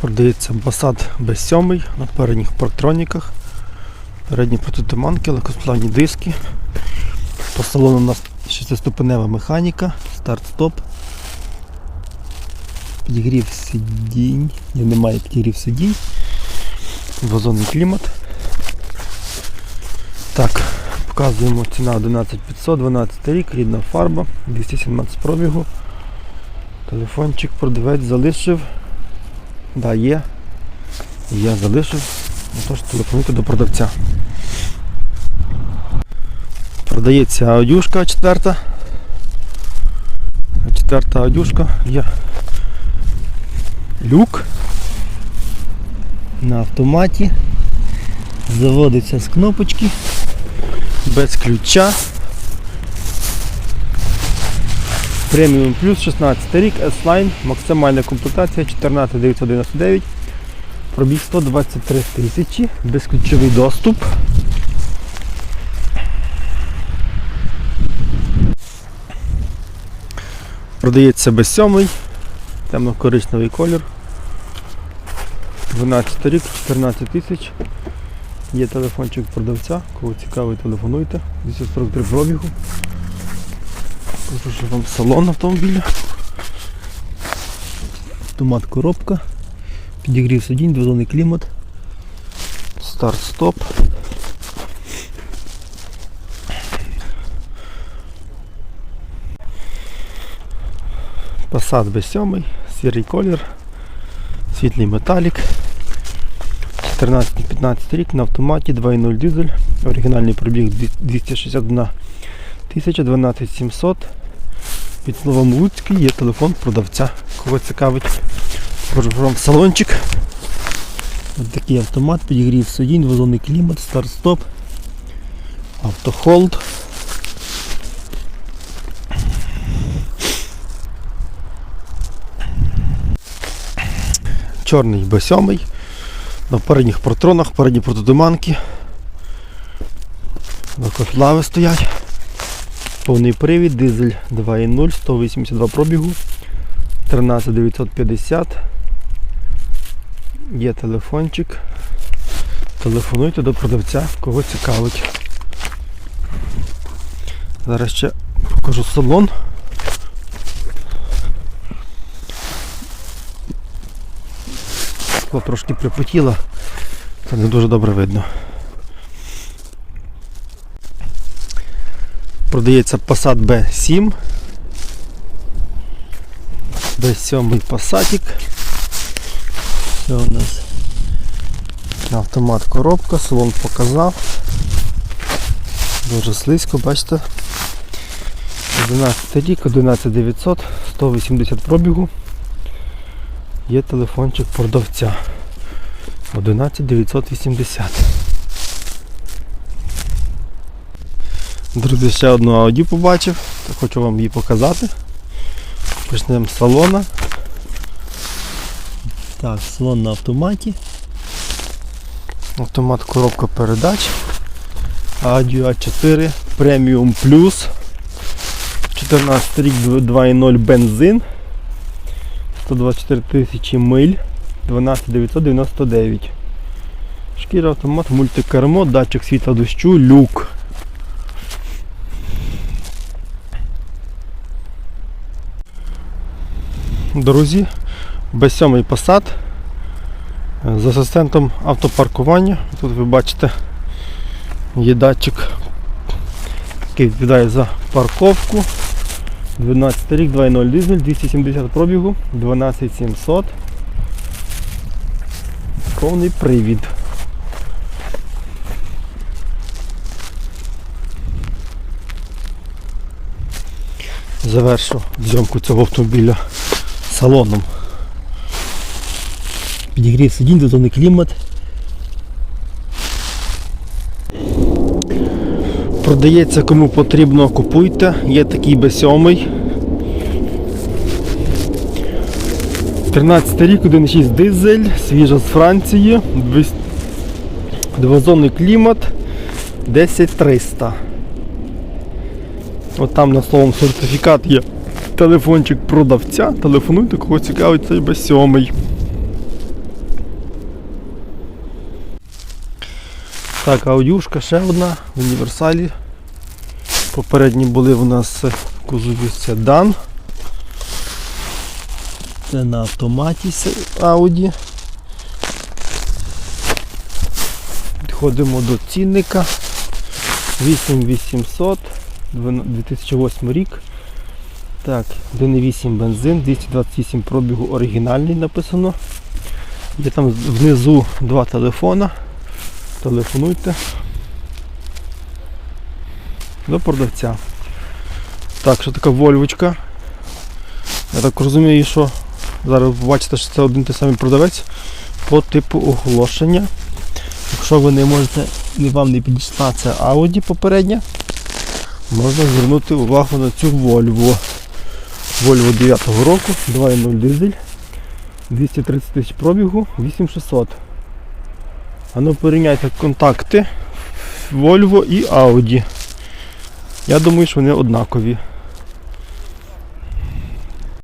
Продається Passat B7 на передніх парктроніках. Передні протитуманки, легкосплавні диски. По салону у нас 6-ступенева механіка, старт-стоп. Підігрів сидінь. Ні, немає підігрів сидінь. Двозонний клімат. Так, показуємо ціна 11500, 12 рік, рідна фарба, 217 пробігу. Телефончик продавець залишив. Да, є. Я залишив. Ну, Тож телефонуйте до продавця. Продається аудюшка четверта. Четверта аудюшка. Є люк на автоматі. Заводиться з кнопочки. Без ключа. Преміум плюс 16 рік, S-Line, максимальна комплектація 14999, пробіг 123 тисячі, безключовий доступ. Продається без сьомий, темно-коричневий колір. 12 рік, 14 тисяч. Є телефончик продавця, кого цікавий, телефонуйте. 243 пробігу. Покажу вам салон автомобіля. Автомат коробка. Підігрів сидінь, двозонний клімат. Старт-стоп. Passat B7, сірий колір, світлий металік. 14-15 рік на автоматі 2.0 дизель. Оригінальний пробіг 261 тисяча 12 700. Під словом Луцький є телефон продавця. Кого цікавить, вам салончик. Ось такий автомат, підігрів сидінь, двозонний клімат, старт-стоп, автохолд. Чорний Б7 на передніх протронах, передні протодиманки. Лави стоять. Повний привід, дизель 2.0, 182 пробігу, 13950. Є телефончик. Телефонуйте до продавця, кого цікавить. Зараз ще покажу салон. Трошки припотіло, це не дуже добре видно. Продається Passat B7. B7 Passatик. Все у нас автомат коробка, салон показав. Дуже слизько, бачите. 11 рік, 11900, 180 пробігу. Є телефончик продавця. 11980. Друзі, ще одну Audi побачив, хочу вам її показати. Почнемо з салона. Так, салон на автоматі. Автомат коробка передач. Audi A4 Premium Plus. 14 рік 2.0 бензин. 124 тисячі миль. 12999. Шкіра автомат, мультикермо, датчик світла дощу, люк. Друзі, B7 Passat з асистентом автопаркування. Тут ви бачите є датчик, який відповідає за парковку. 12 рік, 2.0 дизель, 270 пробігу, 12700. Повний привід. Завершу зйомку цього автомобіля салоном. Підігрів сидінь, дозовний клімат. Продається кому потрібно, купуйте. Є такий B7. 13 рік, 1.6 дизель, свіжа з Франції, двозонний клімат, 10300. От там на словом сертифікат є телефончик продавця. Телефонуйте, кого цікавить цей Б7. Так, аудюшка ще одна в універсалі. Попередні були в нас в кузові седан. Це на автоматі Audi. Підходимо до цінника 8800 2008 рік. Так, 1,8 бензин, 228 пробігу оригінальний написано. Є там внизу два телефона. Телефонуйте до продавця. Так, що така вольвочка. Я так розумію, що зараз ви бачите, що це один той самий продавець по типу оголошення. Якщо ви не можете, не вам не підійшла ця Audi попередня, можна звернути увагу на цю Volvo. Volvo 9 року, 2.0 дизель, 230 тисяч пробігу, 8600. А ну порівняйте контакти Volvo і Audi. Я думаю, що вони однакові.